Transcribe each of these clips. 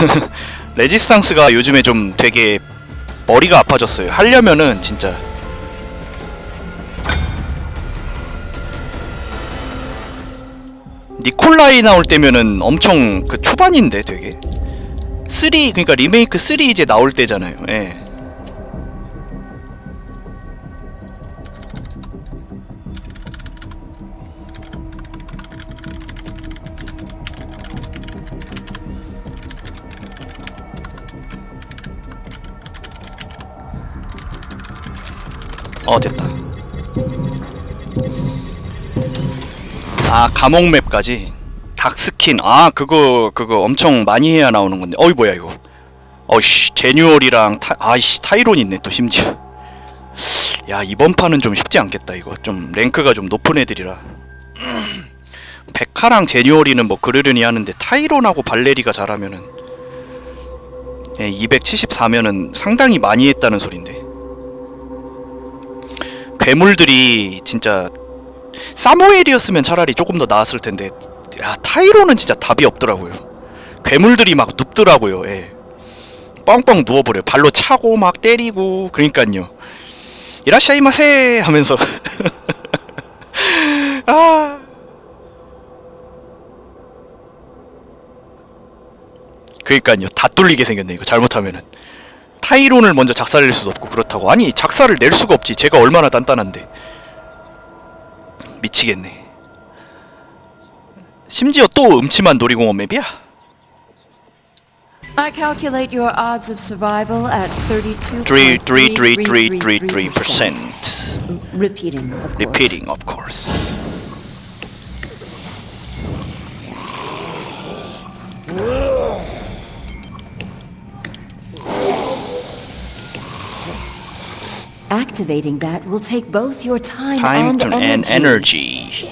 레지스탕스가 요즘에 좀 되게 머리가 아파졌어요. 하려면은 진짜 니콜라이 나올 때면은 엄청 그 초반인데 되게 3 그러니까 리메이크 3 이제 나올 때잖아요. 예. 어 됐다. 아 감옥 맵까지? 닥스킨. 아 그거 그거 엄청 많이 해야 나오는 건데 어이 뭐야 이거. 어이씨 제뉴얼이랑 타 아이씨 타이론 있네 또 심지어. 야 이번 판은 좀 쉽지 않겠다 이거. 좀 랭크가 좀 높은 애들이라. 백카랑 제뉴얼이는 뭐 그르르니 하는데 타이론하고 발레리가 잘하면은 예, 274면은 상당히 많이 했다는 소린데 괴물들이 진짜 사무엘이었으면 차라리 조금 더 나았을 텐데 야 타이로는 진짜 답이 없더라고요. 괴물들이 막 눕더라고요 예. 뻥뻥 누워버려요. 발로 차고 막 때리고 그러니까요. 이라샤이마세 하면서. 아. 그러니까요. 다 뚫리게 생겼네 이거 잘못하면은 타이론을 먼저 작사를 낼 수도 없고 그렇다고 아니 작사를 낼 수가 없지 제가 얼마나 단단한데 미치겠네 심지어 또 음침한 놀이공원 맵이야 I calculate your odds of survival at 32. 33333% Repeating, of course. repeating of course Activating that will take both your time, time and, to energy. and energy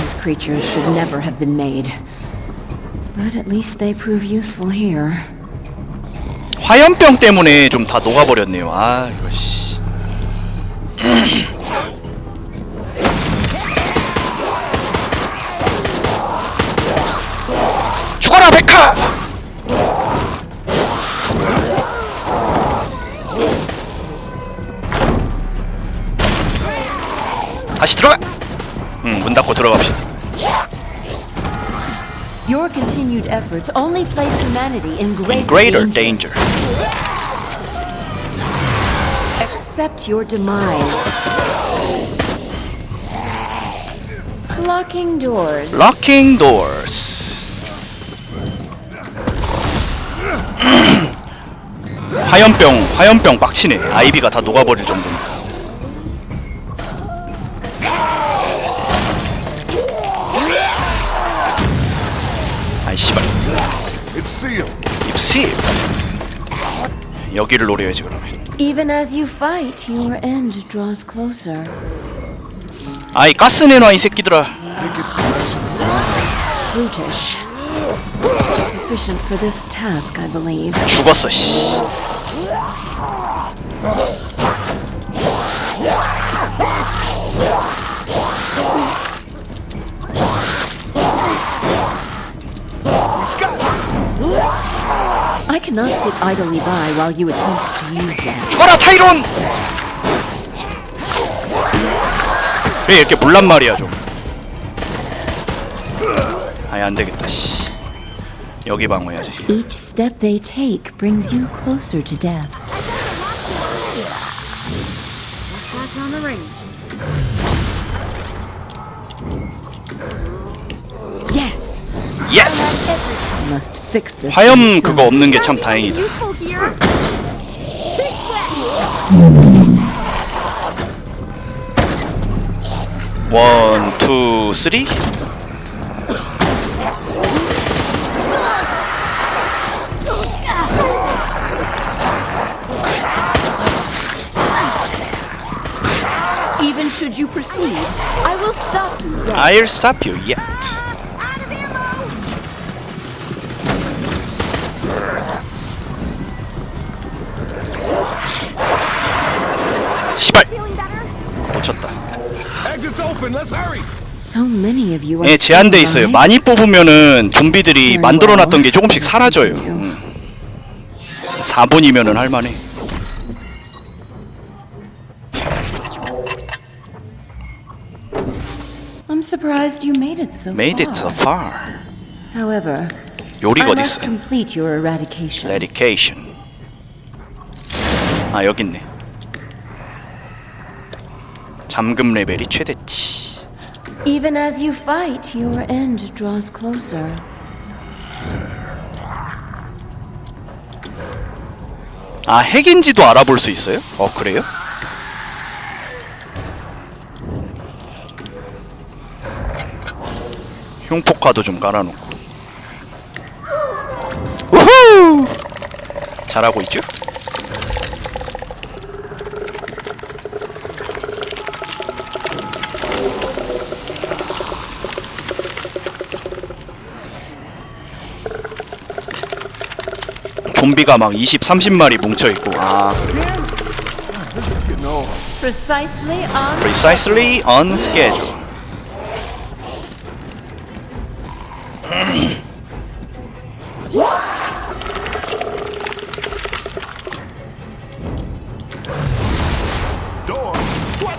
These creatures should never have been made. But at least they prove useful here. 화염병 때문에 좀 다 녹아버렸네요 아 이거 씨 다시 들어가 응 문 닫고 들어갑시다 Your continued efforts only place humanity in greater, in greater danger. danger Accept your demise. Locking doors. Locking doors. 화염병, 화염병 빡치네. 아이비가 다 녹아버릴 정도니까. 입시. 여기를 노려야지 그러면. Even as you fight, your end draws closer. 아이 가스 내놔 이 새끼들아. Brutish. Sufficient for this task, I believe. 죽었어 씨. I cannot sit idly by while you attempt to use that. 죽어라 타이론! 왜 이렇게 물란 말이야 좀. 아예 안 되겠다 씨. 여기 방어해야지. Each step they take brings you closer to death. 예스! 화염. 그거 없는 게 참 다행이다. 원, 투, 쓰리. Even should you proceed, I will stop you. dead. I'll stop you yet. 예, 제한돼 있어요. alive. 많이 뽑으면은 좀비들이 만들어놨던. 게 조금씩 사라져요. Listen to you. 4분이면은 할만해. I'm surprised you made it so Made far. it so far. However, 요리가 I 어디 must 있어? complete your eradication. 레디케이션. 아 여기 있네. 잠금 레벨이 최대치. Even as you fight, your end draws closer. 아 핵인지도 알아볼 수 있어요? 어 그래요? 흉폭화도 좀 깔아놓고 우후 잘하고 있죠? 좀비가 막 20, 30마리 뭉쳐있고 아 know, Precisely on precisely on schedule.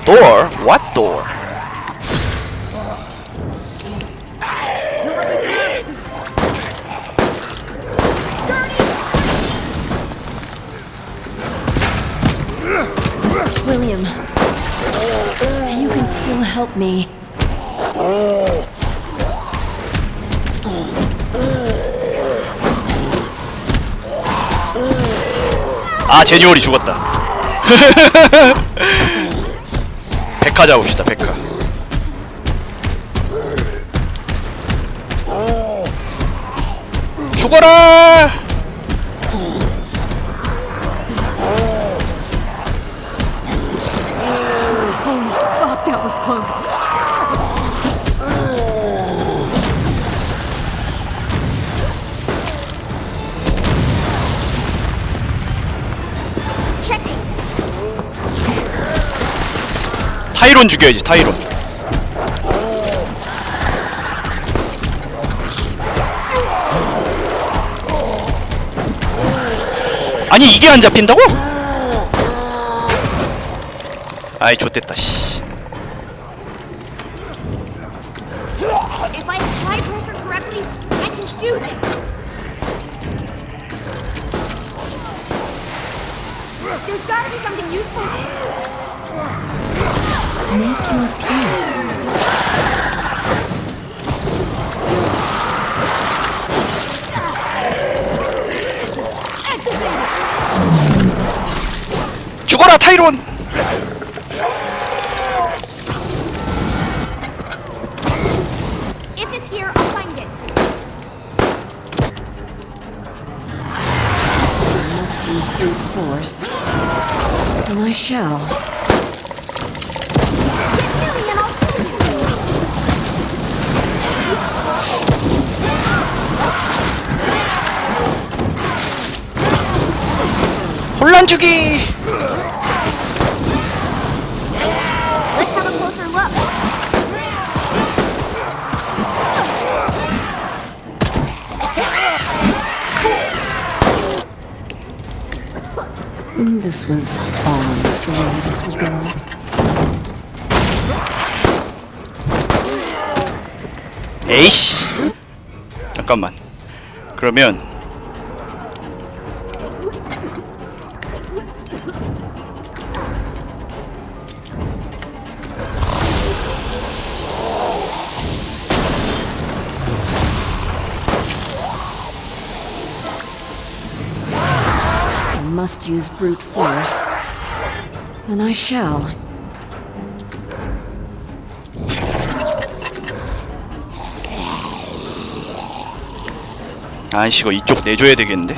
Door? What door? Still help me. 아 제니올이 죽었다. 백화 잡읍시다 백화. 죽어라! 타이론 죽여야지 타이론. 아니 이게 안 잡힌다고? 아이 좋댔다 씨. There's gotta be something useful. Make your peace. 죽어라 타이론! If it's here, I'll find it. Must use brute force. And I shall. 주기! Let's have a closer look. Mm, This was always the way this would go. 에이씨 잠깐만 그러면 use brute force. Then I shall. 아이씨 이거 이쪽 내줘야 되겠는데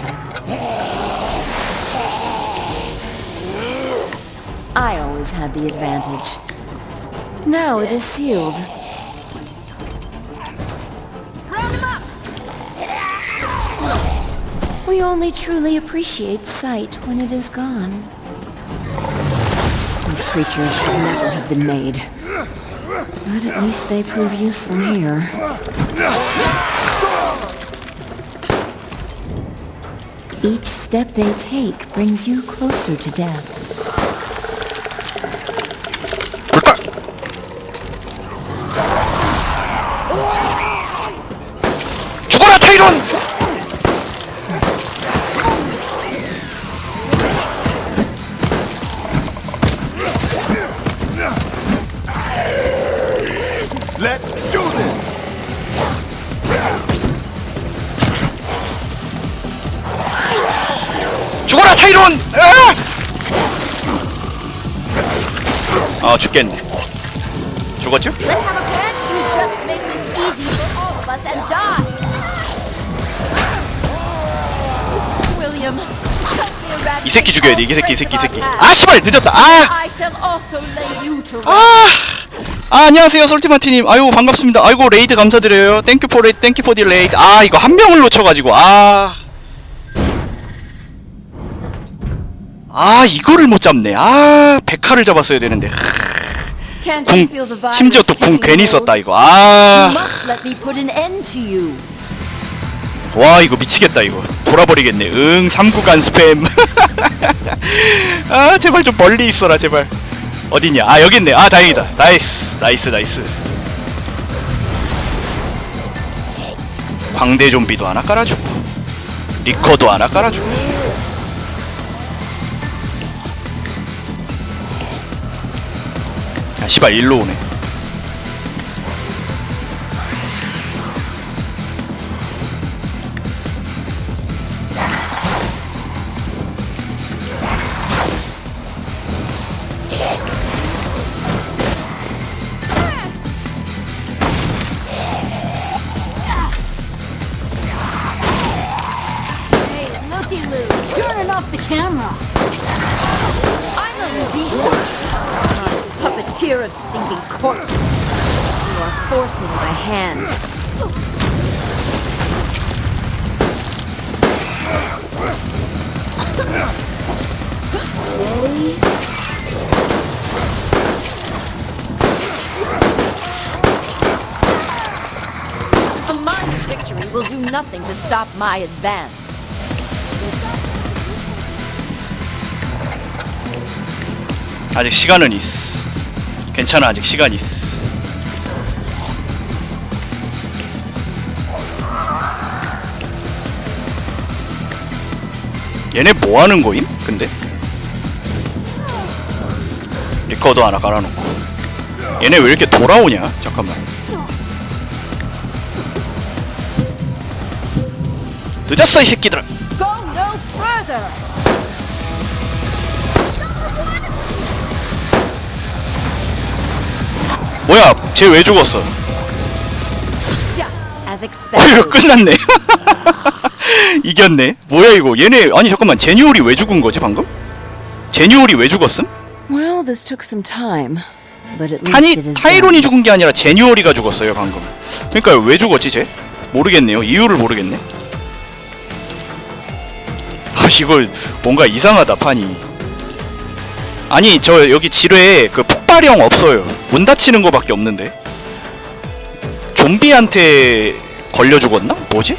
I always had the advantage. Now it is sealed. We only truly appreciate sight when it is gone. These creatures should never have been made. But at least they prove useful here. Each step they take brings you closer to death. Let's do this. 죽어라 타이론! 아! 아 죽겠네. 죽었죠? Let's have a plan to just make this easy for all of us and die. William, cut me a rat 이 새끼 죽여야 돼. 이 새끼 이 새끼 이 새끼. 아 씨발 늦었다. 아! I shall also lay you to rest. 아! 아 안녕하세요 솔티마티님 아이고 반갑습니다 아이고 레이드 감사드려요 땡큐 포 레이드 땡큐 포디 레이드 아 이거 한 명을 놓쳐가지고 아 아, 이거를 못 잡네. 아, 백화를 잡았어야 되는데. 궁, 심지어 또 궁 괜히? 썼다, 이거. You 아, must let me put an end to you. 와, 이거 미치겠다, 이거. 돌아버리겠네. 응, 3구간 스팸. 아, 제발 좀 멀리 있어라, 제발. 어딨냐? 아, 여기 있네. 아, 다행이다. 나이스, 나이스, 나이스. 광대 좀비도 하나 깔아주고, 리커도 하나 깔아주고. 아, 씨발, 일로 오네. a puppeteer of stinking corpses. You are forcing my hand. A minor victory will do nothing to stop my advance. 아직 시간은 있어. 괜찮아, 아직 시간 있어. 얘네 뭐 하는 거임? 근데? 리커도 하나 깔아놓고. 얘네 왜 이렇게 돌아오냐? 잠깐만. 늦었어, 이 새끼들아! 뭐야, 쟤 왜 죽었어? 어. 이거 끝났네. 이겼네. 뭐야 이거? 얘네 아니 잠깐만 제니올이 왜 죽은 거지 방금? 제니올이 왜 죽었음? Well, this took some time, but at least 타니 it is 타이론이 done. 죽은 게 아니라 제니올이가 죽었어요 방금. 그러니까 왜 죽었지 쟤? 모르겠네요. 이유를 모르겠네. 아 이거 뭔가 이상하다 판이. 아니 저 여기 지뢰에 그 폭발형 없어요. 문 닫히는 거밖에 없는데. 좀비한테 걸려 죽었나? 뭐지?